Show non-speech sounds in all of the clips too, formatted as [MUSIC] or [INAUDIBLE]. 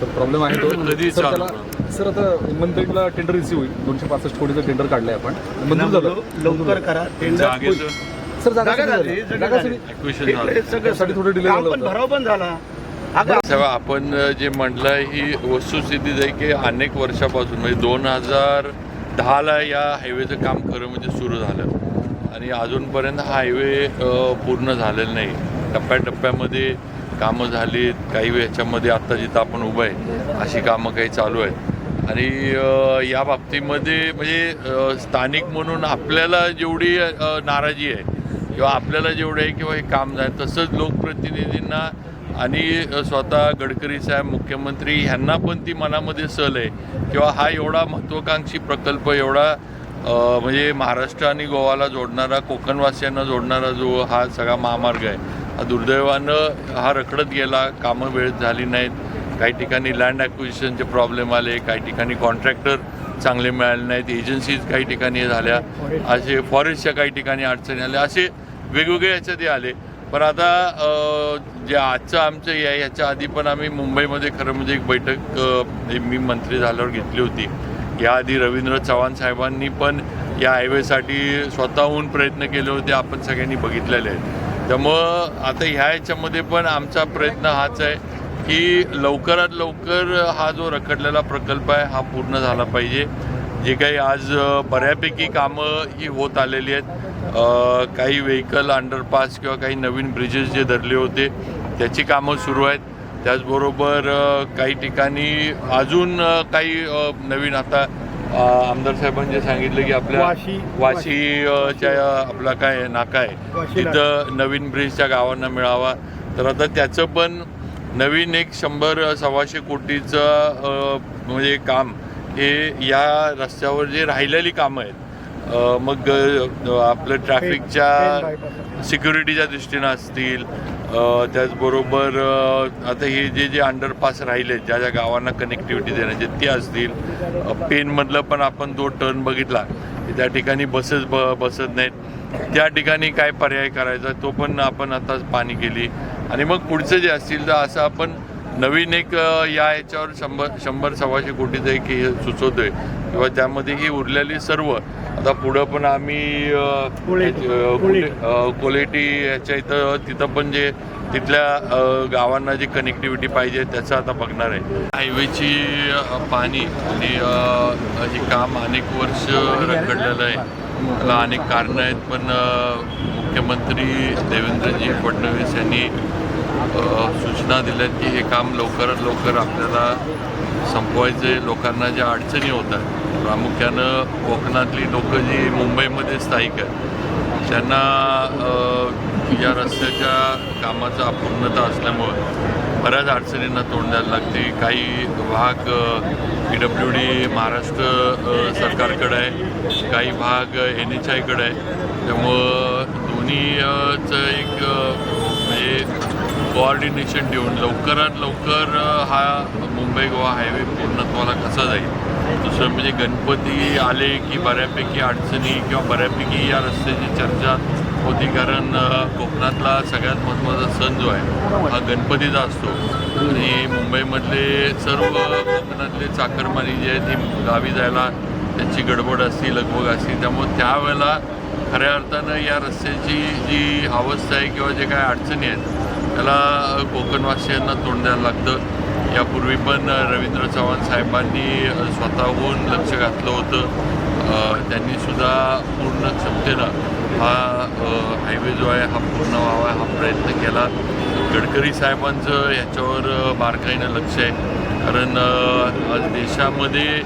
Sir problem आहे तो. [CLEARS THROAT] कधी सर चालू? त्याला सर आता मंत्रीला टेंडर रिसीव्ह होईल. दोनशे पासष्ट कोटीचं टेंडर काढलंय आपण. मंजूर झालं. लवकर करा. टेंडर जागेचं सर जागा जागा सगळी झाली, झाली. जागा जागा झाली. सगळी acquisition झालं. सगळं त्यासाठी थोडं delay काम झालं होतं. भराव पण झाला. अगं आपण जे म्हटलं ही वस्तुस्थिती आहे की अनेक वर्षापासून म्हणजे दोन हजार दहाला या हायवेचं काम खरं म्हणजे सुरू झालं. आणि अजूनपर्यंत हा हायवे पूर्ण झालेला नाही. टप्प्याटप्प्यामध्ये कामं झालीत काही याच्यामध्ये आत्ता जिथं आपण उभं आहे अशी कामं काही चालू आहेत. आणि या बाबतीमध्ये म्हणजे स्थानिक म्हणून आपल्याला जेवढी नाराजी आहे किंवा आपल्याला जेवढं आहे किंवा हे काम झालं तसंच लोकप्रतिनिधींना आणि स्वतः गडकरी साहेब मुख्यमंत्री ह्यांना पण ती मनामध्ये सल आहे. किंवा हा एवढा महत्त्वाकांक्षी प्रकल्प एवढा म्हणजे महाराष्ट्र आणि गोवाला जोडणारा कोकणवासियांना जोडणारा जो हा सगळा महामार्ग आहे दुर्दैवानं हा रखडत गेला कामं वेळेत झाली नाहीत. काही ठिकाणी लँड ॲक्विजिशनचे प्रॉब्लेम आले काही ठिकाणी कॉन्ट्रॅक्टर चांगले मिळाले नाहीत एजन्सीज काही ठिकाणी झाल्या असे फॉरेस्टच्या काही ठिकाणी अडचणी आल्या असे वेगवेगळे याच्यात आले. पण आता जे आजचं आमचं या आहे ह्याच्या आधी पण आम्ही मुंबईमध्ये खरं म्हणजे एक बैठक मी मंत्री झाल्यावर घेतली होती. याआधी रवींद्र चव्हाण साहेबांनी पण या हायवेसाठी स्वतःहून प्रयत्न केले होते आपण सगळ्यांनी बघितलेले आहेत. त्यामुळं आता ह्या ह्याच्यामध्ये पण आमचा प्रयत्न हाच आहे की लवकरात लवकर हा जो रखडलेला प्रकल्प आहे हा पूर्ण झाला पाहिजे. जे काही आज बऱ्यापैकी कामं ही होत आलेली आहेत. काही व्हेकल अंडरपास किंवा काही नवीन ब्रिजेस जे धरले होते त्याची कामं सुरू आहेत. त्याचबरोबर काही ठिकाणी अजून काही नवीन आता आमदार साहेबांनी जे सांगितलं की आपल्या वाशी- वाशी अ, च्या आपला काय नाका आहे. तिथं नवीन ब्रिजच्या गावांना मिळावा. तर आता त्याचं पण नवीन एक शंभर सव्वाशे कोटीचं म्हणजे काम हे या रस्त्यावर जे राहिलेली कामं आहेत मग आपलं ट्रॅफिकच्या सिक्युरिटीच्या दृष्टीनं असतील त्याचबरोबर आता हे जे जे अंडरपास राहिले ज्या ज्या गावांना कनेक्टिव्हिटी देण्याचे ते असतील. पेनमधलं पण आपण जो टर्न बघितला की त्या ठिकाणी बसेस ब बसत नाहीत. त्या ठिकाणी काय पर्याय करायचा तो पण आपण आता पाणी केली. आणि मग पुढचं जे असतील तर असं आपण नवीन एक या याच्यावर शंभर शंभर सव्वाशे कोटीचं एक हे सुचवतोय. किंवा त्यामध्ये ही उरलेली सर्व आता पुढं पण आम्ही कोलेटी याच्या इथं तिथं पण जे तिथल्या गावांना जी कनेक्टिव्हिटी पाहिजे त्याचं आता बघणार आहे. हायवेची पाणी आणि हे काम अनेक वर्ष रखडलेलं आहे. त्याला अनेक कारणं आहेत पण मुख्यमंत्री देवेंद्रजी फडणवीस यांनी सूचना दिल्यात की हे काम लवकरात लवकर आपल्याला संपवायचे लोकांना ज्या अडचणी होत आहेत प्रामुख्यानं कोकणातली लोक जी मुंबईमध्ये स्थायिक आहेत त्यांना या रस्त्याच्या कामाचा अपूर्णता असल्यामुळं बऱ्याच अडचणींना तोंड द्यायला लागते. काही भाग पी डब्ल्यू डी महाराष्ट्र सरकारकडं सरकारकडे आहे काही भाग एन एच आयकडे आहे. त्यामुळं दोन्हीचं एक म्हणजे कोऑर्डिनेशन देऊन लवकरात लवकर हा मुंबई गोवा हायवे पूर्णत्वाला कसा जाईल? दुसरं म्हणजे गणपती आले की बऱ्यापैकी अडचणी किंवा बऱ्यापैकी या रस्त्याची चर्चा होती कारण कोकणातला सगळ्यात महत्त्वाचा सण जो आहे हा गणपतीचा असतो. आणि मुंबईमधले सर्व कोकणातले चाकरमानी जे आहेत ती गावी जायला त्यांची गडबड असती लगबग असती. त्यामुळे त्यावेळेला खऱ्या अर्थानं या रस्त्याची जी अवस्था आहे किंवा जे काय अडचणी आहेत त्याला कोकणवासियांना तोंड द्यायला लागतं. यापूर्वी पण रवींद्र चव्हाण साहेबांनी स्वतःहून लक्ष घातलं होतं. त्यांनीसुद्धा त्यांनी सुद्धा पूर्ण क्षमतेनं हा हायवे जो आहे हा पूर्ण व्हावा हा प्रयत्न केला. गडकरी साहेबांचं ह्याच्यावर बारकाईनं लक्ष आहे. कारण आज देशामध्ये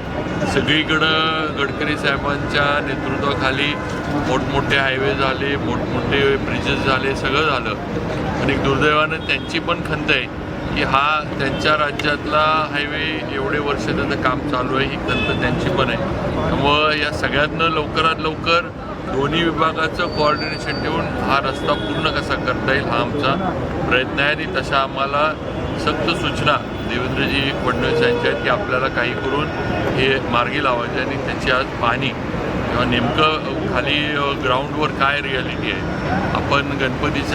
सगळीकडं गडकरी साहेबांच्या नेतृत्वाखाली मोठमोठे हायवे झाले मोठमोठे ब्रिजेस झाले सगळं झालं. आणि दुर्दैवानं त्यांची पण खंत आहे. की हा त्यांच्या राज्यातला हायवे एवढे वर्ष त्याचं काम चालू आहे ही खंत त्यांची पण आहे. त्यामुळं या सगळ्यांना लवकरात लवकर दोन्ही विभागाचं कोऑर्डिनेशन ठेवून हा रस्ता पूर्ण कसा करता येईल हा आमचा प्रयत्न आहे आणि तशा आम्हाला सक्त सूचना देवेंद्रजी फडणवीस यांच्या आहेत की आपल्याला काही करून हे मार्गी लावायचे आणि त्याची आज पाणी किंवा नेमकं खाली ग्राउंडवर काय रियालिटी आहे आपण गणपतीच्या